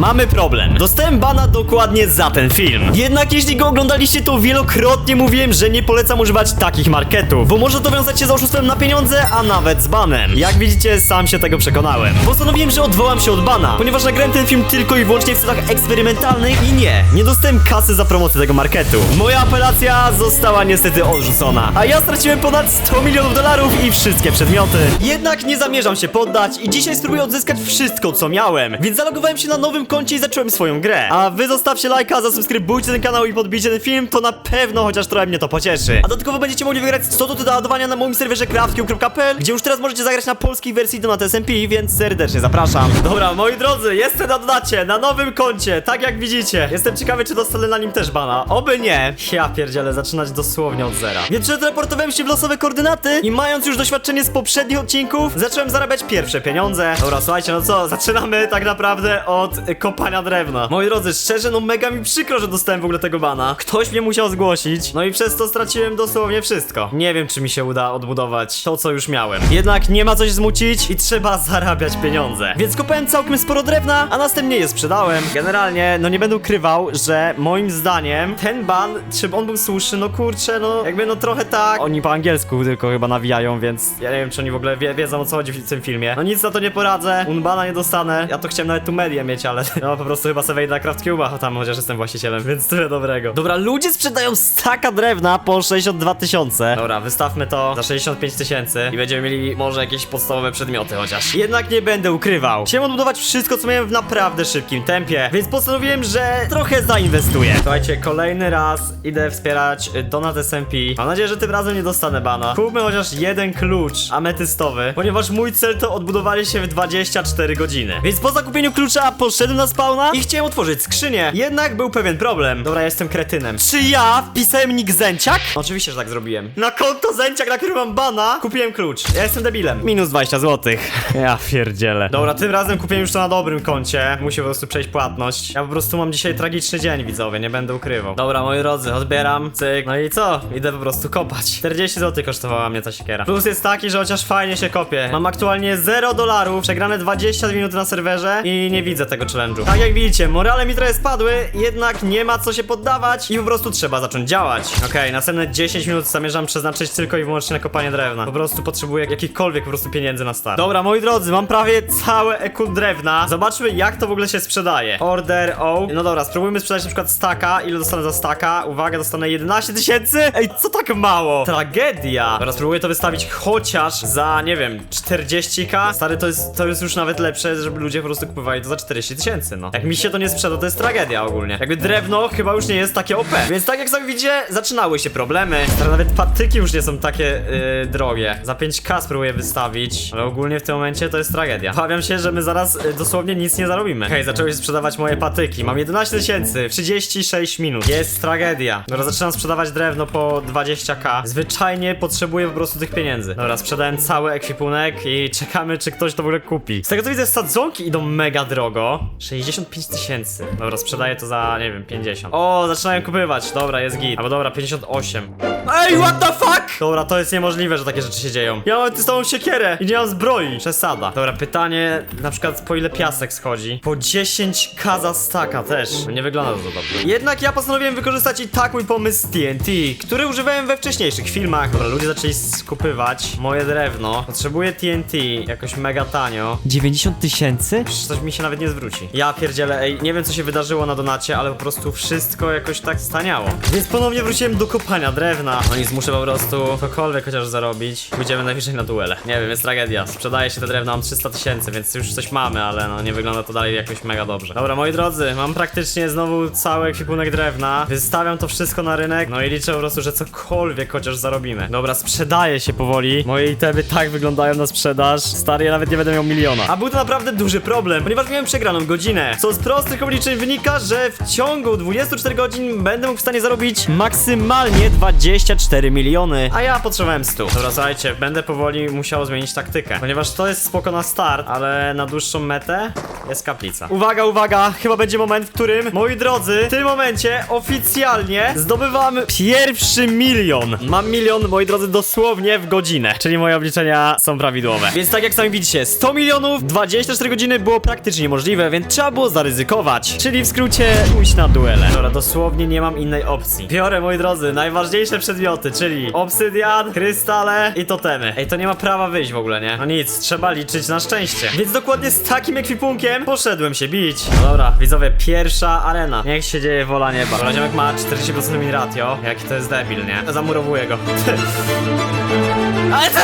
mamy problem. Dostałem bana dokładnie za ten film. Jednak jeśli go oglądaliście, to wielokrotnie mówiłem, że nie polecam używać takich marketów, bo może to wiązać się z oszustwem na pieniądze, a nawet z banem. Jak widzicie, sam się tego przekonałem. Postanowiłem, że odwołam się od bana, ponieważ nagrałem ten film tylko i wyłącznie w celach eksperymentalnych i nie, nie dostałem kasy za promocję tego marketu. Moja apelacja została niestety odrzucona, a ja straciłem ponad 100 milionów dolarów i wszystkie przedmioty. Jednak nie zamierzam się poddać i dzisiaj spróbuję odzyskać wszystko, co miałem. Więc zalogowałem się na nowym koncie i zacząłem swoją grę. A wy zostawcie lajka, zasubskrybujcie ten kanał i podbijcie ten film, to na pewno chociaż trochę mnie to pocieszy. A dodatkowo będziecie mogli wygrać 100 zł do ładowania na moim serwerze craftcube.pl, gdzie już teraz możecie zagrać na polskiej wersji Donat SMP, więc serdecznie zapraszam. Dobra, moi drodzy, jestem na donacie, na nowym koncie, tak jak widzicie. Jestem ciekawy, czy dostanę na nim też bana. Oby nie. Ja pierdzielę, zaczynać dosłownie od zera. Więc przeteleportowałem się w losowe koordynaty i mając już doświadczenie z poprzednich odcinków, zacząłem zarabiać pierwsze pieniądze. Dobra, słuchajcie, no co, zaczynamy tak naprawdę od kopania drewna. Moi drodzy, szczerze, no mega mi przykro, że dostałem w ogóle tego bana. Ktoś mnie musiał zgłosić, no i przez to straciłem dosłownie wszystko. Nie wiem, czy mi się uda odbudować to, co już miałem. Jednak nie ma coś zmucić i trzeba zarabiać pieniądze. Więc kopałem całkiem sporo drewna, a następnie je sprzedałem. Generalnie, no nie będę ukrywał, że moim zdaniem ten ban, czy on był słuszny, no kurczę, no jakby no trochę tak. Oni po angielsku tylko chyba nawijają, więc ja nie wiem, czy oni w ogóle wie, wiedzą o co chodzi w tym filmie. No nic na to nie poradzę, unbana nie dostanę. Ja to chciałem nawet tu medię mieć, ale no po prostu chyba sobie wejdę na CraftCube'a, tam chociaż jestem właścicielem, więc tyle dobrego. Dobra, ludzie sprzedają staka drewna po 62 tysiące. Dobra, wystawmy to za 65 tysięcy i będziemy mieli może jakieś podstawowe przedmioty chociaż. Jednak nie będę ukrywał. Chciałem odbudować wszystko, co miałem w naprawdę szybkim tempie, więc postanowiłem, że trochę zainwestuję. Słuchajcie, kolejny raz idę wspierać Donat SMP. Mam nadzieję, że tym razem nie dostanę bana. Kupmy chociaż jeden klucz ametystowy, ponieważ mój cel to odbudowanie się w 24 godziny. Więc po zakupieniu klucza poszedłem na spawna i chciałem otworzyć skrzynię. Jednak był pewien problem. Dobra, ja jestem kretynem. Czy ja wpisałem nick Zęciak? Oczywiście, że tak zrobiłem. Na konto Zęciak, na którym mam bana, kupiłem klucz. Ja jestem debilem. Minus 20 zł. Ja pierdzielę. Dobra, tym razem kupiłem już to na dobrym koncie. Musi po prostu przejść płatność. Ja po prostu mam dzisiaj tragiczny dzień, widzowie, nie będę ukrywał. Dobra, moi drodzy, odbieram, cyk. No i co? Idę po prostu kopać. 40 zł kosztowała mnie ta siekiera. Plus jest taki, że chociaż fajnie się kopie. Mam aktualnie 0 dolarów, przegrane 20 minut na serwerze i nie widzę tego challenge'u. Tak jak widzicie, morale mi trochę spadły, jednak nie ma co się poddawać i po prostu trzeba zacząć działać. Okej, następne 10 minut zamierzam przeznaczyć tylko i wyłącznie na kopanie drewna. Po prostu potrzebuję jakichkolwiek po prostu pieniędzy na start. Dobra, moi drodzy, mam prawie całe eku drewna. Zobaczmy jak to w ogóle się sprzedaje. Order O. No dobra, spróbujmy sprzedać na przykład staka. Ile dostanę za staka? Uwaga, dostanę 11 tysięcy? Ej, co tak mało? Tragedia. Dobra, spróbuję to wystawić chociaż za, nie wiem, 40k. Stary, to jest, to jest już nawet lepsze, żeby ludzie po prostu kupowali to za 40 tysięcy, no. Jak mi się to nie sprzeda, to jest tragedia ogólnie. Jakby drewno chyba już nie jest takie OP. Więc tak jak sami widzicie, zaczynały się problemy. Stary, nawet patyki już nie są takie yy, drogie. Za 5k spróbuję wystawić, ale ogólnie w tym momencie to jest tragedia. Obawiam się, że my zaraz y, dosłownie nic nie zarobimy. Hej, zaczęły się sprzedawać moje patyki. Mam 11 tysięcy, w 36 minut. Jest tragedia. Dobra, zaczynam sprzedawać drewno po 20k. Zwyczajnie potrzebuję po prostu tych pieniędzy. Dobra, sprzedałem cały ekwipunek i czekamy, czy ktoś to w ogóle kupi. Z tego co widzę, sadzonki idą mega drogo. 65 tysięcy. Dobra, sprzedaję to za, nie wiem, 50. O, zaczynają kupywać. Dobra, jest git. Albo dobra, 58. Ej, what the fuck? Dobra, to jest niemożliwe, że takie rzeczy się dzieją. Ja mam tą siekierę i nie mam zbroi. Przesada. Dobra, pytanie, na przykład po ile piasek schodzi? Po 10k za staka też. Nie wygląda to za dobrze. Jednak ja postanowiłem wykorzystać i tak mój pomysł z TNT, który używałem we wcześniejszych filmach. Dobra, ludzie zaczęli skupywać moje drewno. Potrzebuję TNT jakoś mega tanio. 90 tysięcy? Coś mi się nawet nie zwróci. Ja pierdzielę, ej, nie wiem co się wydarzyło na donacie, ale po prostu wszystko jakoś tak staniało. Więc ponownie wróciłem do kopania drewna. No nic, muszę po prostu cokolwiek chociaż zarobić. Pójdziemy najwyżej na duele. Nie wiem, jest tragedia. Sprzedaje się te drewno, mam 300 tysięcy, więc już coś mamy, ale no nie wygląda to dalej jakoś mega dobrze. Dobra, moi drodzy, mam praktycznie znowu cały ekwipunek drewna. Wystawiam to wszystko na rynek, no i liczę po prostu, że cokolwiek chociaż zarobimy. Dobra, sprzedaje się powoli. Moje itemy tak wyglądają na sprzedaż. Stary, ja nawet nie będę miał miliona. A był to naprawdę duży problem, ponieważ miałem przegraną godzinę. Co z prostych obliczeń wynika, że w ciągu 24 godzin będę mógł w stanie zarobić maksymalnie 24 miliony, a ja potrzebowałem 100. Dobra, słuchajcie, będę powoli musiał zmienić taktykę, ponieważ to jest spoko na start, ale na dłuższą metę jest kaplica. Uwaga, uwaga, chyba będzie moment, w którym, moi drodzy, w tym momencie oficjalnie zdobywam pierwszy milion. Mam milion, moi drodzy, dosłownie w godzinę, czyli moje obliczenia są prawidłowe. Więc tak jak sami widzicie, 100 milionów, 24 godziny było praktycznie niemożliwe, więc trzeba było zaryzykować. Czyli w skrócie pójść na duele. Dobra, dosłownie nie mam innej opcji. Biorę, moi drodzy, najważniejsze przedmioty, czyli obsydian, krystale i totemy. Ej, to nie ma prawa wyjść w ogóle, nie? No nic, trzeba liczyć na szczęście. Więc dokładnie z takim ekwipunkiem poszedłem się bić. No dobra, widzowie, pierwsza arena. Niech się dzieje wola nieba. Dobra, ma 40% min ratio. Jaki to jest debil, nie? Zamurowuję go. Ale to,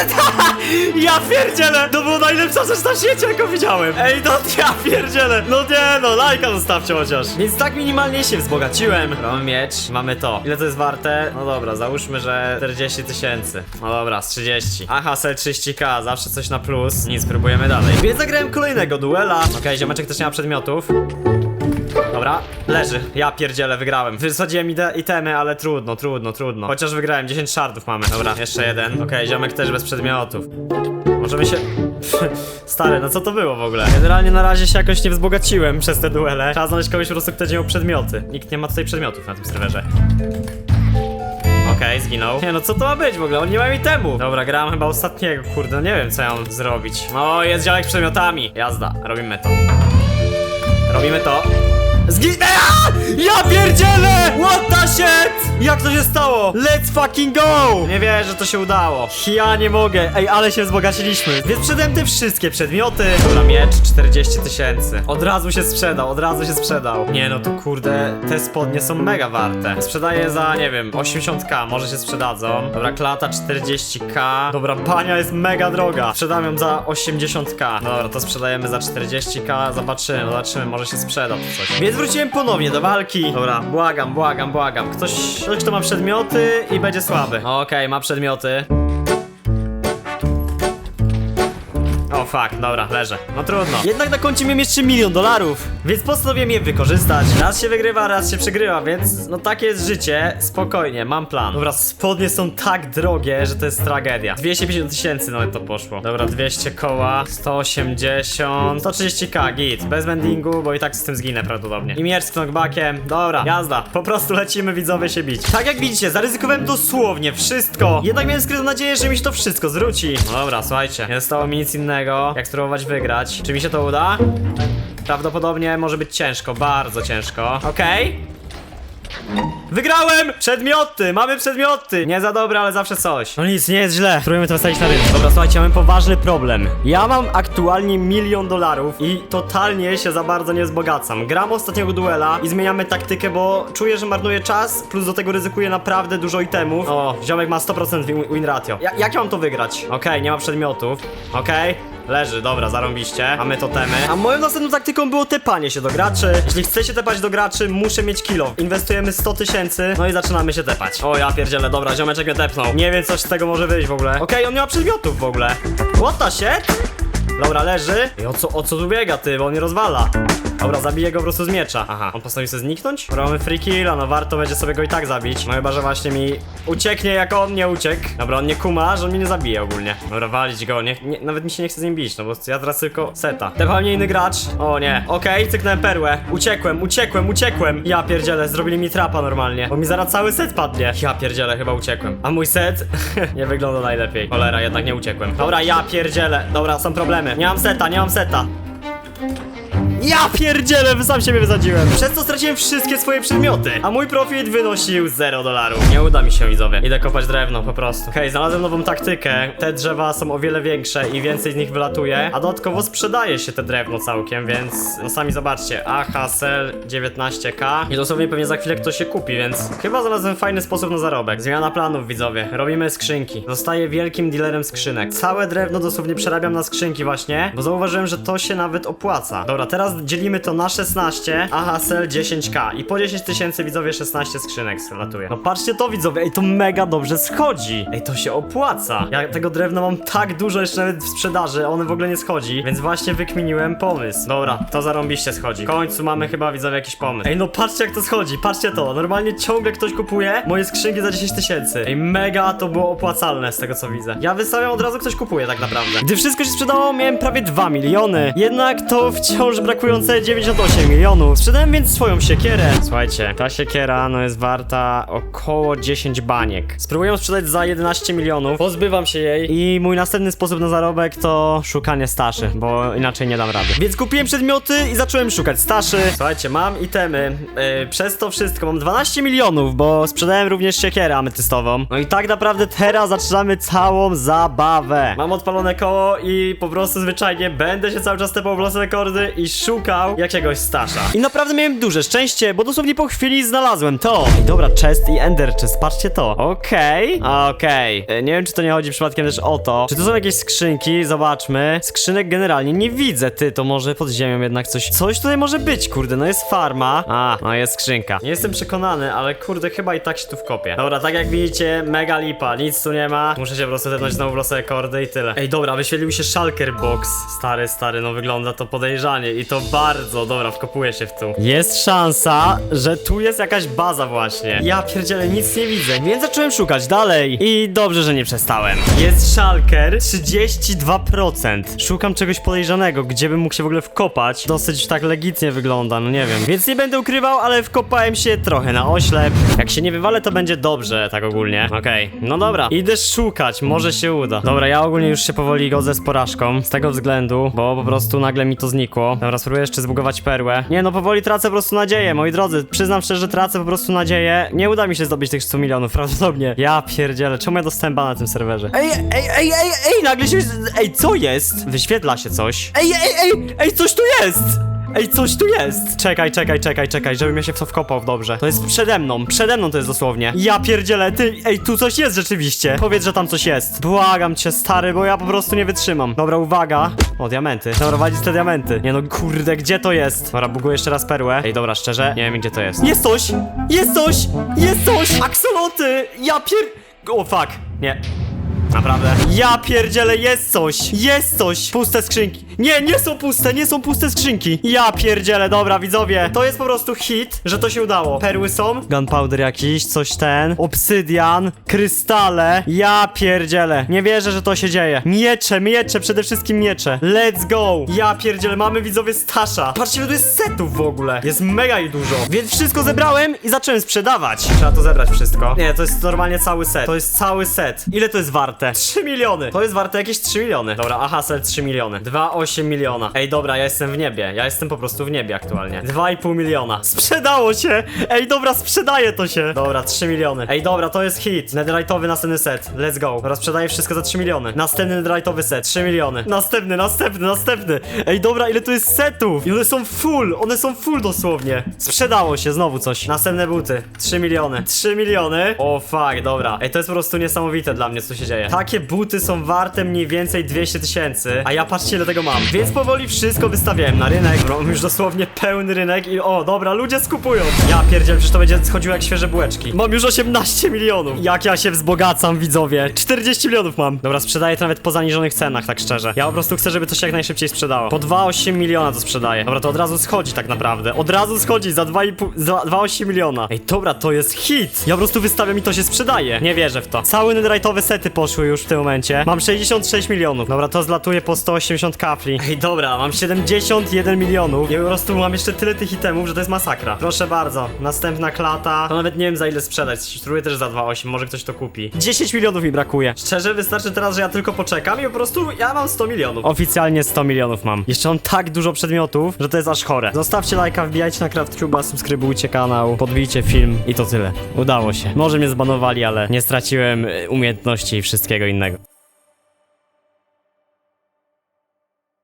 ja pierdzielę! To było najlepsza rzecz na świecie, jaką widziałem! Ej, no ja pierdzielę! No nie no, lajka zostawcie chociaż! Więc tak minimalnie się wzbogaciłem. Mamy miecz, mamy to. Ile to jest warte? No dobra, załóżmy, że 40 tysięcy. No dobra, z 30. Aha, sel 30k, zawsze coś na plus. Nic, próbujemy dalej. Więc zagrałem kolejnego duela. Okej, ziomeczek też nie ma przedmiotów. Dobra, leży. Ja pierdzielę, wygrałem. Wysadziłem ide itemy, ale trudno, trudno, trudno. Chociaż wygrałem, 10 shardów mamy. Dobra, jeszcze jeden. Okej, ziomek też bez przedmiotów. Możemy się... Stary, no co to było w ogóle? Generalnie na razie się jakoś nie wzbogaciłem przez te duele. Trzeba znaleźć kogoś po prostu, kto miał przedmioty. Nikt nie ma tutaj przedmiotów na tym serwerze. Okej, zginął. Nie no, co to ma być w ogóle? On nie ma itemu. Dobra, grałem chyba ostatniego, kurde, no nie wiem co ja mam zrobić. O, jest ziomek z przedmiotami. Jazda, robimy to. Robimy to. Zginę! Ja pierdzielę! What the shit! Jak to się stało? Let's fucking go! Nie wierzę, że to się udało. Ja nie mogę. Ej, ale się wzbogaciliśmy. Więc sprzedałem te wszystkie przedmioty. Dobra, miecz 40 tysięcy. Od razu się sprzedał, od razu się sprzedał. Nie no, to kurde, te spodnie są mega warte. Sprzedaję za, nie wiem, 80k, może się sprzedadzą. Dobra, klata 40k. Dobra, bania jest mega droga. Sprzedam ją za 80k. Dobra, to sprzedajemy za 40k. Zobaczymy, zobaczymy, może się sprzeda to coś. Więc wróciłem ponownie do walki. Dobra, błagam, błagam, błagam. Ktoś, ktoś kto ma przedmioty i będzie słaby. Okej, ma przedmioty. Fuck, dobra, leżę. No trudno. Jednak na koncie miałem jeszcze milion dolarów, więc postanowiłem je wykorzystać. Raz się wygrywa, raz się przegrywa, więc no takie jest życie. Spokojnie, mam plan. Dobra, spodnie są tak drogie, że to jest tragedia. 250 tysięcy nawet to poszło. Dobra, 200 koła, 180, 130k, git. Bez vendingu, bo i tak z tym zginę prawdopodobnie. I miecz z knockbackiem. Dobra, jazda. Po prostu lecimy widzowie się bić. Tak jak widzicie, zaryzykowałem dosłownie wszystko. Jednak miałem skrytą nadzieję, że mi się to wszystko zwróci. No dobra, słuchajcie, nie zostało mi nic innego, jak spróbować wygrać. Czy mi się to uda? Prawdopodobnie może być ciężko, bardzo ciężko. Okej. Wygrałem! Przedmioty! Mamy przedmioty! Nie za dobre, ale zawsze coś. No nic, nie jest źle. Spróbujemy to wystawić na rynek. Dobra, słuchajcie, mamy poważny problem. Ja mam aktualnie milion dolarów i totalnie się za bardzo nie wzbogacam. Gram ostatniego duela i zmieniamy taktykę, bo czuję, że marnuję czas, plus do tego ryzykuję naprawdę dużo itemów. O, ziomek ma 100% win, win ratio. Ja, jak ja mam to wygrać? Okej, nie ma przedmiotów. Okej. Leży, dobra, zarąbiście. Mamy totemy. A moją następną taktyką było tepanie się do graczy. Jeśli chcecie tepać do graczy, muszę mieć kilo. Inwestujemy 100 tysięcy, no i zaczynamy się tepać. O, ja pierdzielę, dobra, ziomeczek mnie tepnął. Nie wiem, coś z tego może wyjść w ogóle. Okej, on nie ma przedmiotów w ogóle. What the shit? Dobra, leży. I o co, o co tu biega, ty, bo on mnie rozwala. Dobra, zabiję go po prostu z miecza. Aha, on postanowił sobie zniknąć? Dobra, mamy free killa, no warto będzie sobie go i tak zabić. No chyba, że właśnie mi ucieknie, jak on nie uciekł. Dobra, on nie kuma, że on mnie nie zabije ogólnie. Dobra, walić go, nie, nie, nawet mi się nie chce z nim bić, no bo ja teraz tylko seta. Tepał mnie inny gracz. O nie, okej, cyknąłem perłę. Uciekłem, uciekłem, uciekłem. Ja pierdzielę, zrobili mi trapa normalnie, bo mi zaraz cały set padnie. Ja pierdzielę, chyba uciekłem. A mój set nie wygląda najlepiej. Cholera, jednak nie uciekłem. Dobra, ja pierdzielę. Dobra, są problemy. Nie mam seta, nie mam seta. Ja pierdzielę, sam siebie wysadziłem. Przez to straciłem wszystkie swoje przedmioty, a mój profit wynosił 0 dolarów. Nie uda mi się, widzowie. Idę kopać drewno, po prostu. Okej, znalazłem nową taktykę. Te drzewa są o wiele większe i więcej z nich wylatuje, a dodatkowo sprzedaje się te drewno całkiem, więc no sami zobaczcie. Cell 19k i dosłownie pewnie za chwilę ktoś się kupi, więc chyba znalazłem fajny sposób na zarobek. Zmiana planów, widzowie. Robimy skrzynki. Zostaję wielkim dealerem skrzynek. Całe drewno dosłownie przerabiam na skrzynki właśnie, bo zauważyłem, że to się nawet opłaca. Dobra, teraz dzielimy to na 16, a Hassel 10k i po 10 tysięcy widzowie 16 skrzynek latuje. No patrzcie to widzowie, ej to mega dobrze schodzi. Ej to się opłaca. Ja tego drewna mam tak dużo jeszcze nawet w sprzedaży, one w ogóle nie schodzi, więc właśnie wykminiłem pomysł. Dobra, to zarąbiście schodzi. W końcu mamy chyba widzowie jakiś pomysł. Ej no patrzcie jak to schodzi, patrzcie to. Normalnie ciągle ktoś kupuje moje skrzynki za 10 tysięcy. Ej mega to było opłacalne z tego co widzę. Ja wystawiam od razu ktoś kupuje tak naprawdę. Gdy wszystko się sprzedało miałem prawie 2 miliony. Jednak to wciąż brakuje szokujące 98 milionów. Sprzedałem więc swoją siekierę. Słuchajcie, ta siekiera no jest warta około 10 baniek. Spróbuję sprzedać za 11 milionów, pozbywam się jej i mój następny sposób na zarobek to szukanie staszy, bo inaczej nie dam rady. Więc kupiłem przedmioty i zacząłem szukać staszy. Słuchajcie, mam itemy. Yy, przez to wszystko mam 12 milionów, bo sprzedałem również siekierę ametystową. No i tak naprawdę teraz zaczynamy całą zabawę. Mam odpalone koło i po prostu zwyczajnie będę się cały czas tepał w losy rekordy i szukał jakiegoś stasza. I naprawdę miałem duże szczęście, bo dosłownie po chwili znalazłem to. I dobra, chest i ender chest, patrzcie to. Okej, okej. E, Nie wiem, czy to nie chodzi przypadkiem też o to. Czy to są jakieś skrzynki? Zobaczmy. Skrzynek generalnie nie widzę, ty, to może pod ziemią jednak coś. Coś tutaj może być, kurde, no jest farma. A, no jest skrzynka. Nie jestem przekonany, ale kurde, chyba i tak się tu wkopię. Dobra, tak jak widzicie, mega lipa, nic tu nie ma. Muszę się po prostu tepnąć znowu w losy rekordy i tyle. Ej, dobra, wyświetlił się shulker box. Stary, stary, no wygląda to podejrzanie i to bardzo, dobra, wkopuję się w tu. Jest szansa, że tu jest jakaś baza właśnie. Ja pierdzielę, nic nie widzę, więc zacząłem szukać dalej. I dobrze, że nie przestałem. Jest shulker, 32%. Szukam czegoś podejrzanego, gdzie bym mógł się w ogóle wkopać. Dosyć tak legitnie wygląda, no nie wiem. Więc nie będę ukrywał, ale wkopałem się trochę na oślep. Jak się nie wywalę, to będzie dobrze, tak ogólnie. Okej, no dobra. Idę szukać, może się uda. Dobra, ja ogólnie już się powoli godzę z porażką. Z tego względu, bo po prostu nagle mi to znikło. Dobra, spróbuję jeszcze zbugować perłę. Nie, no powoli tracę po prostu nadzieję, moi drodzy. Przyznam szczerze, że tracę po prostu nadzieję. Nie uda mi się zdobyć tych 100 milionów, prawdopodobnie. Ja pierdzielę, czemu ja dostałem bana na tym serwerze? Ej, ej, ej, ej, ej, nagle się... Ej, co jest? Wyświetla się coś. Ej, ej, ej, ej, coś tu jest! Ej, coś tu jest! Czekaj, czekaj, czekaj, czekaj, żebym ja się w to wkopał dobrze. To jest przede mną, przede mną to jest dosłownie. Ja pierdzielę, ty, ej, tu coś jest rzeczywiście. Powiedz, że tam coś jest. Błagam cię, stary, bo ja po prostu nie wytrzymam. Dobra, uwaga. O, diamenty. Dobra, walić te diamenty. Nie no, kurde, gdzie to jest? Dobra, buguję jeszcze raz perłę. Ej, dobra, szczerze, nie wiem, gdzie to jest. Jest coś! Jest coś! Jest coś! Axoloty! Ja pier... O, fuck. Nie. Naprawdę. Ja pierdzielę, jest coś! Jest coś! Puste skrzynki. Nie, nie są puste, nie są puste skrzynki. Ja pierdzielę, dobra, widzowie. To jest po prostu hit, że to się udało. Perły są. Gunpowder jakiś, coś ten. Obsydian, krystale. Ja pierdzielę. Nie wierzę, że to się dzieje. Miecze, miecze, przede wszystkim miecze. Let's go! Ja pierdzielę, mamy widzowie Stasza. Patrzcie, ile tu jest setów w ogóle. Jest mega i dużo. Więc wszystko zebrałem i zacząłem sprzedawać. Trzeba to zebrać wszystko. Nie, to jest normalnie cały set. To jest cały set. Ile to jest warte? 3 miliony. To jest warte jakieś 3 miliony. Dobra, aha, set 3 miliony. 2,8 miliona. Ej, dobra, ja jestem w niebie. Ja jestem po prostu w niebie aktualnie. 2,5 miliona. Sprzedało się! Ej, dobra, sprzedaje to się. Dobra, 3 miliony. Ej, dobra, to jest hit. Netherite'owy następny set. Let's go. Dobra, sprzedaję wszystko za 3 miliony. Następny netherite'owy set. 3 miliony. Następny, następny, następny. Ej, dobra, ile tu jest setów? I one są full. One są full dosłownie. Sprzedało się znowu coś. Następne buty. 3 miliony. 3 miliony. O fuck, dobra. Ej, to jest po prostu niesamowite dla mnie, co się dzieje. Takie buty są warte mniej więcej 200 tysięcy, a ja patrzcie ile tego mam. Więc powoli wszystko wystawiałem na rynek. Mam już dosłownie pełny rynek i o, dobra, ludzie skupują. Ja pierdzielę, przecież to będzie schodziło jak świeże bułeczki. Mam już 18 milionów. Jak ja się wzbogacam, widzowie. 40 milionów mam. Dobra, sprzedaję to nawet po zaniżonych cenach, tak szczerze. Ja po prostu chcę, żeby to się jak najszybciej sprzedało. Po 2,8 miliona to sprzedaję. Dobra, to od razu schodzi tak naprawdę. Od razu schodzi za 2,5, za 2,8 miliona. Ej, dobra, to jest hit. Ja po prostu wystawiam i to się sprzedaje. Nie wierzę w to. Całe netherite'owe sety poszły już w tym momencie. Mam 66 milionów. Dobra, to zlatuje po 180 kafli. Ej, dobra, mam 71 milionów. I po prostu mam jeszcze tyle tych itemów, że to jest masakra. Proszę bardzo, następna klata. To nawet nie wiem za ile sprzedać. Spróbuję też za 2,8, może ktoś to kupi. 10 milionów mi brakuje. Szczerze, wystarczy teraz, że ja tylko poczekam i po prostu ja mam 100 milionów. Oficjalnie 100 milionów mam. Jeszcze mam tak dużo przedmiotów, że to jest aż chore. Zostawcie lajka, wbijajcie na CraftCube'a, subskrybujcie kanał, podbijcie film i to tyle. Udało się. Może mnie zbanowali, ale nie straciłem y, umiejętności i wszystkiego innego.